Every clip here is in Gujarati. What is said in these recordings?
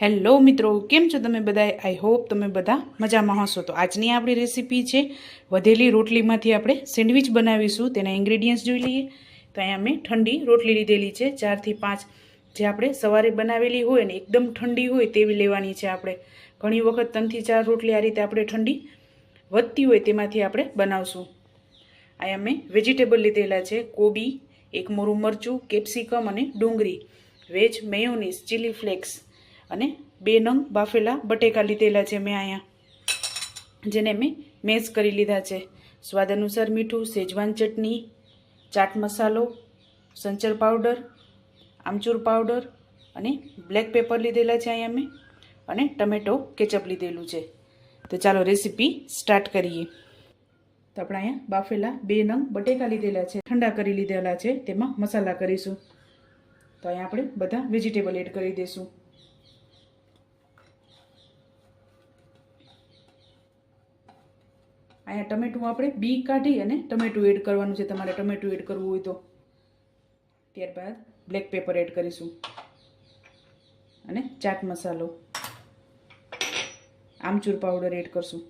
હેલો મિત્રો, કેમ છો તમે બધા આઈ હોપ તમે બધા મજામાં હશો. તો આજની આપણી રેસીપી છે વધેલી રોટલીમાંથી આપણે સેન્ડવિચ બનાવીશું. તેના ઇન્ગ્રેડિયન્ટ્સ જોઈ લઈએ. તો અહીંયા મેં ઠંડી રોટલી લીધેલી છે. ચારથી પાંચ જે આપણે સવારે બનાવેલી હોય ને એકદમ ઠંડી હોય તેવી લેવાની છે આપણે. ઘણી વખત ત્રણથી ચાર રોટલી આ રીતે આપણે ઠંડી વધતી હોય તેમાંથી આપણે બનાવશું. અહીંયા મેં વેજીટેબલ લીધેલા છે. કોબી, એક મોરું મરચું, કેપ્સિકમ અને ડુંગળી, વેજ મેયોનીઝ ચીલી ફ્લેક્સ અને બે નંગ બાફેલા બટેકા લીધેલા છે મેં અહીંયા, જેને મેં મેશ કરી લીધા છે. સ્વાદ અનુસાર મીઠું સેજવાન ચટણી, ચાટ મસાલો, સંચર પાવડર, આમચૂર પાવડર અને બ્લેક પેપર લીધેલા છે અહીંયા મેં, અને ટમેટો કેચઅપ લીધેલું છે. તો ચાલો રેસીપી સ્ટાર્ટ કરીએ. તો આપણે અહીંયા બાફેલા બે નંગ બટેકા લીધેલા છે, ઠંડા કરી લીધેલા છે, તેમાં મસાલા કરીશું. તો અહીંયા આપણે બધા વેજીટેબલ એડ કરી દઈશું અહીંયા ટમેટું આપણે બી કાઢી અને ટમેટું એડ કરવાનું છે. તમારે ટમેટું એડ કરવું હોય તો. ત્યારબાદ બ્લેક પેપર એડ કરીશું. અને ચાટ મસાલો આમચૂર પાવડર એડ કરશું.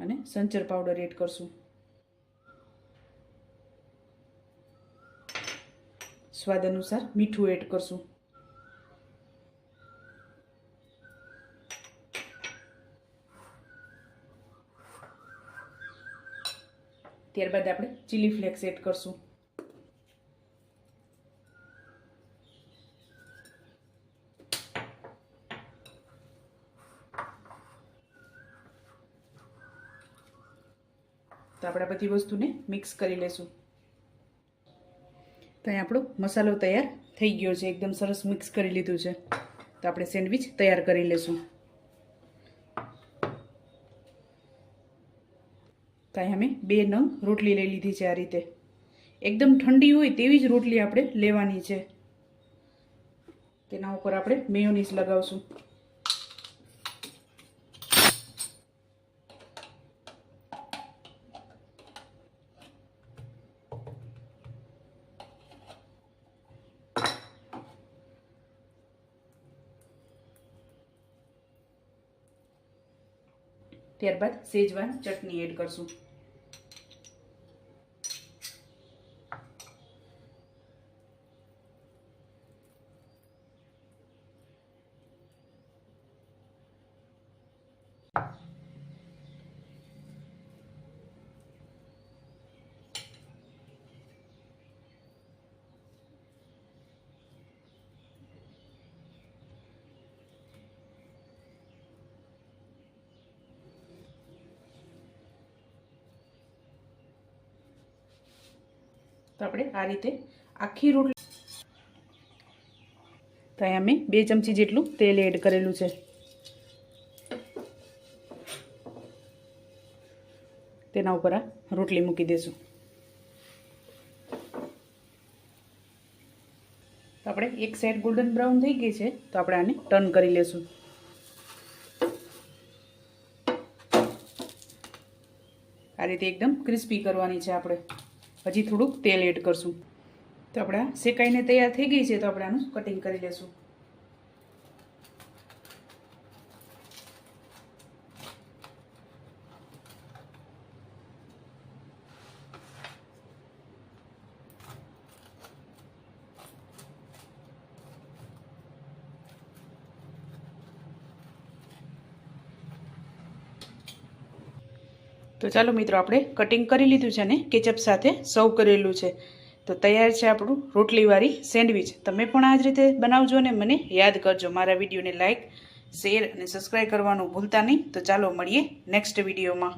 અને સંચર પાવડર એડ કરશું. સ્વાદ અનુસાર મીઠું એડ કરશું. ત્યારબાદ આપણે ચીલી ફ્લેક્સ એડ કરશું. તો આપણે બધી વસ્તુને મિક્સ કરી લેશું. તો અહીં આપણો મસાલો તૈયાર થઈ ગયો છે. એકદમ સરસ મિક્સ કરી લીધું છે. તો આપણે સેન્ડવિચ તૈયાર કરી લેશું. અહીં અમે બે નંગ રોટલી લઈ લીધી છે આ રીતે. એકદમ ઠંડી હોય તેવી જ રોટલી આપણે લેવાની છે. તેના ઉપર આપણે મેયોનીઝ લગાવશું. ત્યારબાદ સેજવાન ચટણી એડ કરશું. તો આપણે આ રીતે આખી રોટલી તો અહીંયા મેં બે ચમચી જેટલું તેલ એડ કરેલું છે. તેના ઉપર આ રોટલી મૂકી દઈશું તો આપણે એક સાઈડ ગોલ્ડન બ્રાઉન થઈ ગઈ છે, તો આપણે આને ટર્ન કરી લેશું. આ રીતે એકદમ ક્રિસ્પી કરવાની છે આપણે. હજી થોડુંક તેલ એડ કરશું. તો આપણા શેકાઈને તૈયાર થઈ ગઈ છે, તો આપણાનું કટિંગ કરી લેશું. તો ચાલો મિત્રો આપણે કટિંગ કરી લીધું છે અને કેચઅપ સાથે સર્વ કરેલું છે. તો તૈયાર છે આપણું રોટલીવાળી સેન્ડવિચ તમે પણ આ જ રીતે બનાવજો અને મને યાદ કરજો. મારા વિડીયોને લાઇક શેર અને સબસ્ક્રાઈબ કરવાનું ભૂલતા નહીં. તો ચાલો મળીએ નેક્સ્ટ વિડીયોમાં.